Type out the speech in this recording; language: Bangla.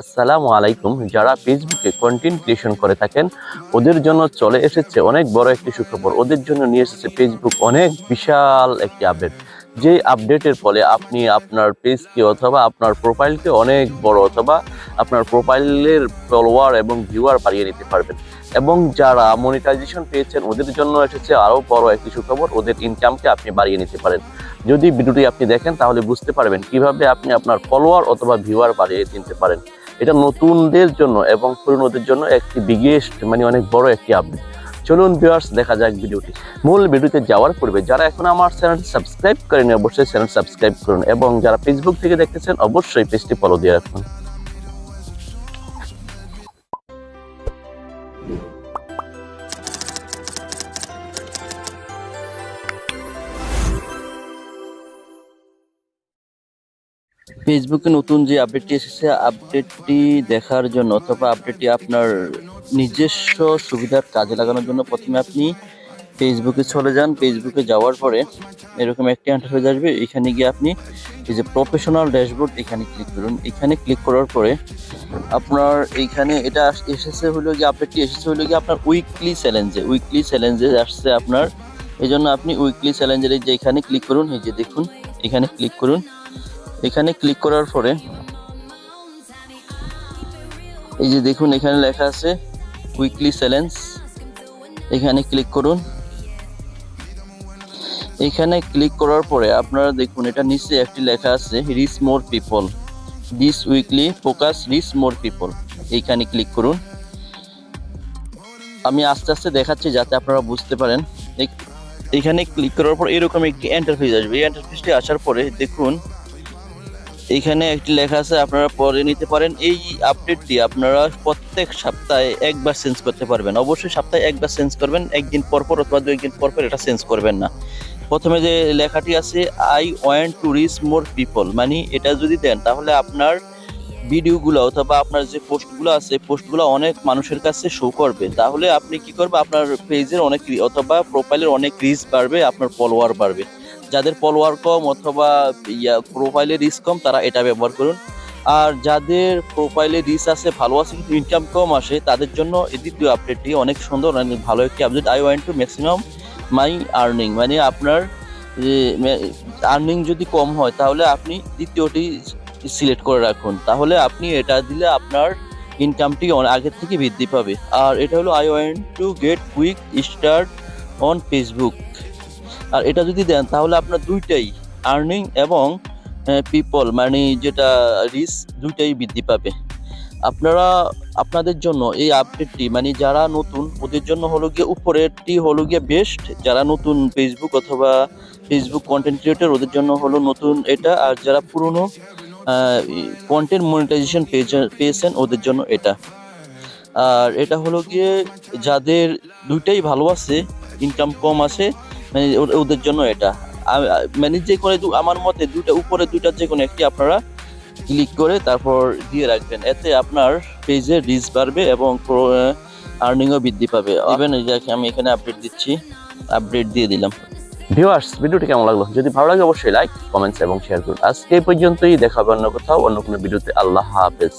আসসালামু আলাইকুম। যারা ফেসবুকে কন্টেন্ট ক্রিয়েশন করে থাকেন, ওদের জন্য চলে এসেছে অনেক বড় একটি সুখবর। ওদের জন্য নিয়ে এসেছে ফেসবুক অনেক বিশাল একটি আপডেট যে আপডেটের ফলে আপনি আপনার পেজকে অথবা আপনার প্রোফাইলকে অনেক বড় অথবা আপনার প্রোফাইলের ফলোয়ার এবং ভিউয়ার বাড়িয়ে নিতে পারবেন। এবং যারা মনিটাইজেশন পেয়েছেন, ওদের জন্য এসেছে আরও বড় একটি সুখবর, ওদের ইনকামকে আপনি বাড়িয়ে নিতে পারেন। যদি ভিডিওটি আপনি দেখেন, তাহলে বুঝতে পারবেন কীভাবে আপনি আপনার ফলোয়ার অথবা ভিউয়ার বাড়িয়ে নিতে পারেন। এটা নতুনদের জন্য এবং পুরনোদের জন্য একটি বিগেস্ট মানে অনেক বড় একটি আপডেট চলুন ভিউয়ার্স দেখা যাক ভিডিওটি। মূল ভিডিওতে যাওয়ার পূর্বে যারা এখন আমার চ্যানেলটি সাবস্ক্রাইব করেনি অবশ্যই চ্যানেল সাবস্ক্রাইব করুন এবং যারা ফেসবুক থেকে দেখতেছেন, অবশ্যই পেজটি ফলো দিয়ে রাখুন। ফেসবুকে নতুন যে আপডেটটি এসেছে আপডেটটি দেখার জন্য অথবা আপডেটটি আপনার নিজস্ব সুবিধার কাজে লাগানোর জন্য প্রথমে আপনি ফেসবুকে চলে যান। ফেসবুকে যাওয়ার পরে এরকম একটি ইন্টারফেস আসবে। এখানে গিয়ে আপনি এই যে প্রফেশনাল ড্যাশবোর্ড এখানে ক্লিক করুন। এখানে ক্লিক করার পরে আপনার এইখানে এটা এসেছে হলো গিয়ে আপডেটটি এসেছে হলো গিয়ে আপনার উইকলি চ্যালেঞ্জে উইকলি চ্যালেঞ্জে আসছে আপনার। এই জন্য আপনি উইকলি চ্যালেঞ্জের যে এখানে ক্লিক করুন, এই যে দেখুন, এখানে ক্লিক করুন। এখানে ক্লিক করার পরে, এই যে দেখুন এখানে লেখা আছে উইকলি চ্যালেঞ্জ এখানে ক্লিক করুন। এখানে ক্লিক করার পরে আপনারা দেখুন, এটা নিচে একটি লেখা আছে reach more people this weekly focus reach more people এইখানে ক্লিক করুন। আমি আস্তে আস্তে দেখাচ্ছি যাতে আপনারা বুঝতে পারেন। এখানে ক্লিক করার পর এরকম একটি এন্টারফেস আসবে। এই এন্টারফেসটি আসার পরে দেখুন এখানে একটি লেখা আছে, আপনারা পরে নিতে পারেন। এই আপডেটটি আপনারা প্রত্যেক সপ্তাহে একবার চেঞ্জ করতে পারবেন। অবশ্যই সপ্তাহে একবার চেঞ্জ করবেন, একদিন পর পর অথবা দুই দিন পর পর এটা চেঞ্জ করবেন না। প্রথমে যে লেখাটি আছে I want to reach more people মানে এটা যদি দেন, তাহলে আপনার ভিডিওগুলো অথবা আপনার যে পোস্টগুলো আছে পোস্টগুলো অনেক মানুষের কাছে শো করবে। তাহলে আপনি কি করবে, আপনার পেজের অনেক অথবা প্রোফাইলের অনেক রিচ বাড়বে, আপনার ফলোয়ার বাড়বে। যাদের ফলোয়ার কম অথবা ইয়া প্রোফাইলে রিস্ক কম, তারা এটা ব্যবহার করুন। আর যাদের প্রোফাইলে রিচ আছে, ভালো আছে, কিন্তু ইনকাম কম আসে, তাদের জন্য এই দ্বিতীয় আপডেটটি অনেক সুন্দর, অনেক ভালো একটি update I want to maximum my earning মানে আপনার আর্নিং যদি কম হয়, তাহলে আপনি দ্বিতীয়টি সিলেক্ট করে রাখুন। তাহলে আপনি এটা দিলে আপনার ইনকামটি আগের থেকে বৃদ্ধি পাবে। আর এটা হলো I want to get quick start on Facebook আর এটা যদি দেন, তাহলে আপনার দুইটাই আর্নিং এবং পিপল মানে যেটা রিস দুইটাই বৃদ্ধি পাবে। আপনারা, আপনাদের জন্য এই আপডেটটি মানে যারা নতুন, ওদের জন্য হলো গিয়ে উপরেরটি হলো গিয়ে বেস্ট যারা নতুন ফেসবুক অথবা ফেসবুক কন্টেন্ট ক্রিয়েটর ওদের জন্য হলো নতুন এটা। আর যারা পুরনো কন্টেন্ট মনিটাইজেশন পেয়েছেন, ওদের জন্য এটা। আর এটা হলো গিয়ে যাদের দুইটাই ভালো আছে ইনকাম কম আছে মানে ওদের জন্য এটা। মানে যে করে আমার মতে দুইটা উপরে দুইটা যে কোনো একটি আপনারা ক্লিক করে তারপর দিয়ে রাখবেন। এতে আপনার পেজে রিচ বাড়বে এবং আর্নিংও বৃদ্ধি পাবে। ইভেন আমি এখানে আপডেট দিচ্ছি আপডেট দিয়ে দিলাম। ভিউয়ার্স ভিডিওটি কেমন লাগল? যদি ভালো লাগে, অবশ্যই লাইক কমেন্টস এবং শেয়ার করুন। আজকে এই পর্যন্তই। দেখা অন্য কোথাও, অন্য কোনো ভিডিওতে আল্লাহ হাফেজ।